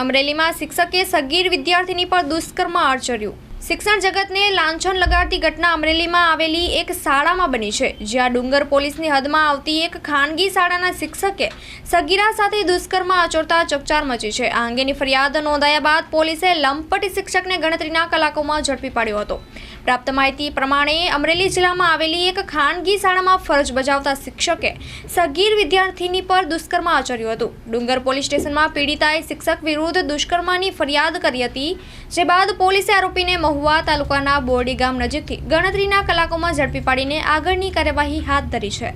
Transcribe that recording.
અમરેલીમાં શિક્ષકે સગીર વિદ્યાર્થીની પર દુષ્કર્મ આચર્યું. શિક્ષણ જગતને લાંછન લગાડતી ઘટના અમરેલીમાં આવેલી એક શાળામાં બની છે, જ્યાં ડુંગર પોલીસની હદમાં આવતી એક ખાનગી શાળાના શિક્ષકે સગીરા સાથે દુષ્કર્મ આચરતા ચકચાર મચી છે. આ અંગેની ફરિયાદ નોંધાયા બાદ પોલીસે લંપટ શિક્ષકને ગણતરીના કલાકોમાં ઝડપી પાડ્યો હતો. પ્રાપ્ત માહિતી પ્રમાણે અમરેલી જિલ્લામાં આવેલી એક ખાનગી શાળામાં ફરજ બજાવતા શિક્ષકે સગીર વિદ્યાર્થીની પર દુષ્કર્મ આચર્યું હતું. ડુંગર પોલીસ સ્ટેશનમાં પીડિતાએ શિક્ષક વિરુદ્ધ દુષ્કર્મની ફરિયાદ કરી હતી, જે બાદ પોલીસે આરોપીને મહુવા તાલુકાના બોરડી ગામ નજીકથી ગણતરીના કલાકોમાં ઝડપી પાડીને આગળની કાર્યવાહી હાથ ધરી છે.